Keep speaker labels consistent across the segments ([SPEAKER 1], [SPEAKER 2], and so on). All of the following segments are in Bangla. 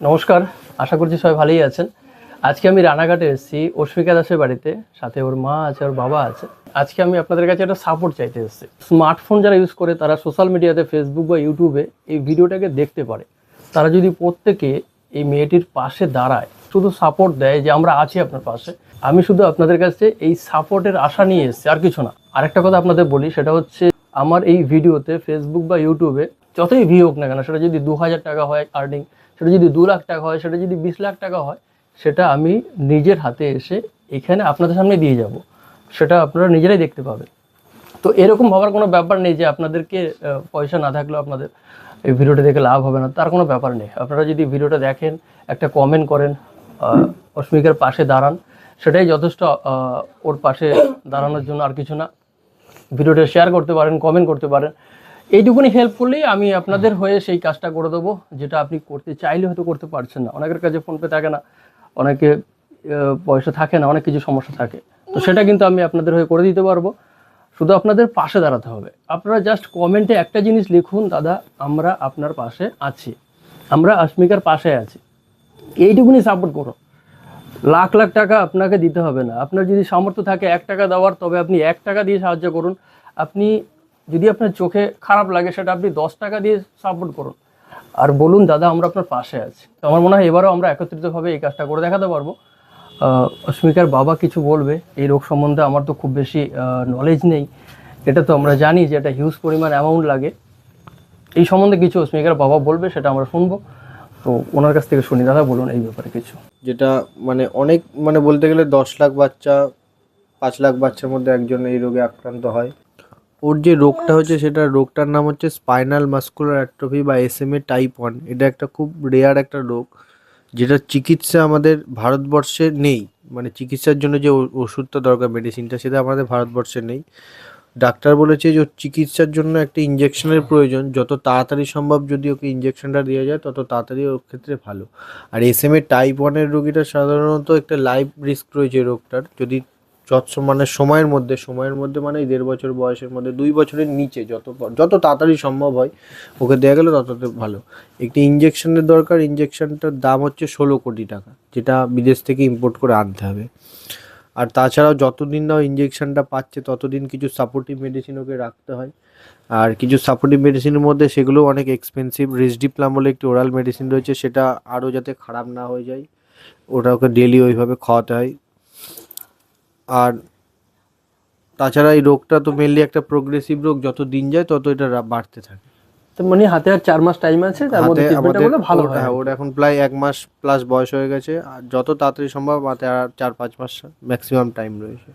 [SPEAKER 1] নমস্কার, আশা করছি সবাই ভালোই আছেন। আজকে আমি রানাঘাটে এসেছি অস্মিকা দাসের বাড়িতে। সাথে ওর মা আছে, ওর বাবা আছে। আজকে আমি আপনাদের কাছে একটা সাপোর্ট চাইতে এসেছি। স্মার্টফোন যারা ইউজ করে, তারা সোশ্যাল মিডিয়াতে ফেসবুক বা ইউটিউবে এই ভিডিওটাকে দেখতে পারে। তারা যদি প্রত্যেকে এই মেয়েটির পাশে দাঁড়ায়, শুধু সাপোর্ট দেয় যে, আমরা আছি আপনার পাশে। আমি শুধু আপনাদের কাছে এই সাপোর্টের আশা নিয়ে এসেছি, আর কিছু না। আরেকটা কথা আপনাদের বলি, সেটা হচ্ছে, আমার এই ভিডিওতে ফেসবুক বা ইউটিউবে যতই ভি হোক না কেন, সেটা যদি দু হাজার টাকা হয় আর্নিং সেটা যদি দু লাখ টাকা হয়, সেটা যদি বিশ লাখ টাকা হয়, সেটা আমি নিজের হাতে এসে এখানে আপনাদের সামনে দিয়ে যাব। সেটা আপনারা নিজেরাই দেখতে পাবেন। তো এরকম ভাবার কোনো ব্যাপার নেই যে আপনাদেরকে পয়সা না থাকলেও আপনাদের এই ভিডিওটা দেখে লাভ হবে না, তার কোনো ব্যাপার নেই। আপনারা যদি ভিডিওটা দেখেন, একটা কমেন্ট করেন অস্মিকার পাশে দাঁড়ান, সেটাই যথেষ্ট ওর পাশে দাঁড়ানোর জন্য আর কিছু না। ভিডিওটা শেয়ার করতে পারেন কমেন্ট করতে পারেন। এইটুকুনি হেল্প করলেই আমি আপনাদের হয়ে সেই কাজটা করে দেবো, যেটা আপনি করতে চাইলে হয়তো করতে পারছেন না। অনেকের কাছে ফোনপে থাকে না, অনেকে পয়সা থাকে না, অনেক কিছু সমস্যা থাকে। তো সেটা কিন্তু আমি আপনাদের হয়ে করে দিতে পারব। শুধু আপনাদের পাশে দাঁড়াতে হবে। আপনারা জাস্ট কমেন্টে একটা জিনিস লিখুন, দাদা, আমরা আপনার পাশে আছি। আমরা অস্মিকার পাশে আছি। এইটুকুনি সাপোর্ট করো। লাখ লাখ টাকা আপনাকে দিতে হবে না। আপনার যদি সামর্থ্য থাকে এক টাকা দেওয়ার, তবে আপনি এক টাকা দিয়ে সাহায্য করুন। আপনি যদি আপনার চোখে খারাপ লাগে, সেটা আপনি দশ টাকা দিয়ে সাপোর্ট করুন। আর বলুন, দাদা, আমরা আপনার পাশে আছি। তো আমার মনে হয় এবারও আমরা একত্রিতভাবে এই কাজটা করে দেখাতে পারব। অস্মিকার বাবা কিছু বলবে। এই রোগ সম্বন্ধে আমার তো খুব বেশি নলেজ নেই। এটা তো আমরা জানি যে এটা হিউজ পরিমাণ অ্যামাউন্ট লাগে। এই সম্বন্ধে কিছু অস্মিকার বাবা বলবে, সেটা আমরা শুনব। তো ওনার কাছ থেকে শুনি। দাদা, বলুন এই ব্যাপারে কিছু।
[SPEAKER 2] যেটা মানে অনেক মানে বলতে গেলে দশ লাখ বাচ্চা, পাঁচ লাখ বাচ্চার মধ্যে একজন এই রোগে আক্রান্ত হয়। ওর যে রোগটা হচ্ছে সেটা রোগটার নাম হচ্ছে স্পাইনাল মাস্কুলার অ্যাট্রফি বা S M A type one. এটা একটা খুব রেয়ার একটা রোগ, যেটা চিকিৎসা আমাদের ভারতবর্ষে নেই। মানে চিকিৎসার জন্য যে ওষুধটা দরকার মেডিসিনটা সেটা আমাদের ভারতবর্ষে নেই। ডাক্তার বলেছে যে চিকিৎসার জন্য একটা ইঞ্জেকশনের প্রয়োজন। যত তাড়াতাড়ি সম্ভব যদি ওকে ইঞ্জেকশনটা দেওয়া যায়, তত তাড়াতাড়ি ওর ক্ষেত্রে ভালো। আর এস এম এ টাইপ ওয়ানের রোগীটা সাধারণত একটা লাইফ রিস্ক রয়েছে রোগটার। যদি যত মানে সময়ের মধ্যে সময়ের মধ্যে মানে এই দেড় বছর বয়সের মধ্যে, দুই বছরের নিচে যত যত তাড়াতাড়ি সম্ভব হয়, ওকে দেওয়া গেলে তত ভালো। একটি ইঞ্জেকশনের দরকার ইঞ্জেকশনটার দাম হচ্ছে ষোলো কোটি টাকা, যেটা বিদেশ থেকে ইম্পোর্ট করে আনতে হবে। আর তাছাড়াও যতদিন না ইঞ্জেকশনটা পাচ্ছে, ততদিন কিছু সাপোর্টিভ মেডিসিন ওকে রাখতে হয়। আর কিছু সাপোর্টিভ মেডিসিনের মধ্যে সেগুলো অনেক এক্সপেন্সিভ রেসডিপ্লাম বলে একটি ওরাল মেডিসিন রয়েছে, সেটা আরও যাতে খারাপ না হয়ে যায়, ওটা ওকে ডেলি ওইভাবে খাওয়াতে হয়। আর তাছাড়া এই রোগটা তো মেনলি একটা প্রোগ্রেসিভ রোগ যত দিন যায় তত এটা বাড়তে থাকে।
[SPEAKER 1] তো মানে হাতে আর চার মাস টাইম আছে তার মধ্যে ট্রিটমেন্টটা করলে ভালো হয়।
[SPEAKER 2] হ্যাঁ, ওর এখন প্রায় এক মাস প্লাস বয়স হয়ে গেছে আর যত তাড়াতাড়ি সম্ভব হাতে আর চার পাঁচ মাস ম্যাক্সিমাম টাইম রয়েছে।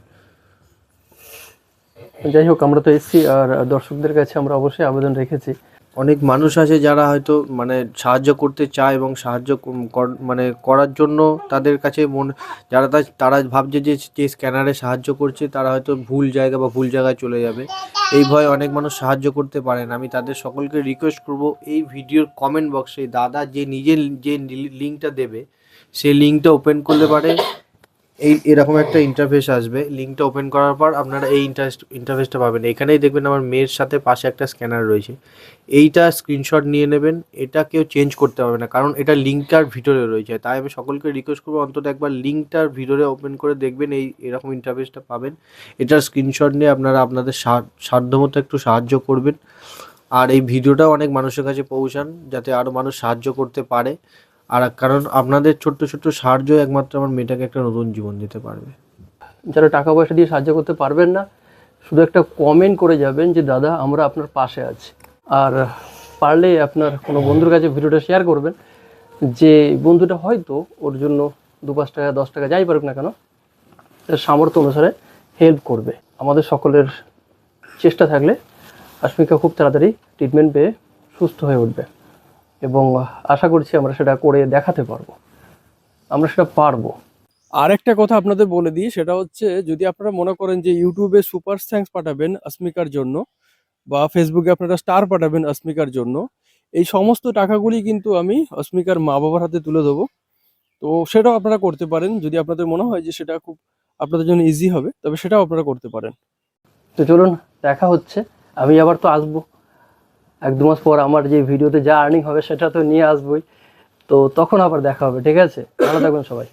[SPEAKER 1] যাই হোক আমরা তো এসেছি আর দর্শকদের কাছে আমরা অবশ্যই আবেদন রেখেছি।
[SPEAKER 2] অনেক মানুষ আছে যারা হয়তো মানে সাহায্য করতে চায় এবং সাহায্য মানে করার জন্য তাদের কাছে মন, যারা তারা ভাবছে যে যে স্ক্যানারে সাহায্য করছে, তারা হয়তো ভুল জায়গা বা ভুল জায়গায় চলে যাবে। এই ভয়ে অনেক মানুষ সাহায্য করতে পারেন আমি তাদের সকলকে রিকোয়েস্ট করব, এই ভিডিওর কমেন্ট বক্সে দাদা যে নিজের যে লিঙ্কটা দেবে, সেই লিঙ্কটা ওপেন করলে পারে। এই এরকম একটা ইন্টারফেস আসবে। লিঙ্কটা ওপেন করার পর আপনারা এই ইন্টারেস্ট ইন্টারফেসটা পাবেন। এখানেই দেখবেন আমার মেয়ের সাথে পাশে একটা স্ক্যানার রয়েছে। এইটা স্ক্রিনশট নিয়ে নেবেন। এটা কেউ চেঞ্জ করতে পারবে না, কারণ এটা লিঙ্কটার ভিতরে রয়েছে। তাই আমি সকলকে রিকোয়েস্ট করব অন্তত একবার লিঙ্কটার ভিতরে ওপেন করে দেখবেন এই এরকম ইন্টারফেসটা পাবেন। এটার স্ক্রিনশট নিয়ে আপনারা আপনাদের সাধ্যমতো একটু সাহায্য করবেন। আর এই ভিডিওটাও অনেক মানুষের কাছে পৌঁছান, যাতে আরও মানুষ সাহায্য করতে পারে। আর কারণ আপনাদের ছোট্ট ছোট্ট সাহায্য একমাত্র আমার মেয়েটাকে একটা নতুন জীবন দিতে পারবে।
[SPEAKER 1] যারা টাকা পয়সা দিয়ে সাহায্য করতে পারবেন না, শুধু একটা কমেন্ট করে যাবেন যে, দাদা, আমরা আপনার পাশে আছি। আর পারলে আপনার কোনো বন্ধুর কাছে ভিডিওটা শেয়ার করবেন যে, বন্ধুটা হয়তো ওর জন্য দু পাঁচ টাকা, দশ টাকা যাই পারুক না কেন সামর্থ্য অনুসারে হেল্প করবে। আমাদের সকলের চেষ্টা থাকলে আশমিকা খুব তাড়াতাড়ি ট্রিটমেন্ট পেয়ে সুস্থ হয়ে উঠবে। এবং আশা করছি আমরা সেটা করে দেখাতে পারব। আমরা সেটা পারব। আরেকটা কথা আপনাদের বলে দিই সেটা হচ্ছে যদি আপনারা মনে করেন যে ইউটিউবে সুপার থ্যাঙ্কস পাঠাবেন আসমিকার জন্য বা ফেসবুকে আপনারা স্টার পাঠাবেন আসমিকার জন্য এই সমস্ত টাকাগুলি কিন্তু আমি অস্মিকার মা বাবার হাতে তুলে দেবো। তো সেটাও আপনারা করতে পারেন যদি আপনাদের মনে হয় যে সেটা খুব আপনাদের জন্য ইজি হবে তবে সেটাও আপনারা করতে পারেন। তো চলুন দেখা হচ্ছে। আমি আবার তো আসব। এক দু মাস পর আমার যে ভিডিওতে যা আর্নিং হবে সেটা তো নিয়ে আসবোই। তো তখন আবার দেখা হবে, ঠিক আছে? ভালো থাকবেন সবাই।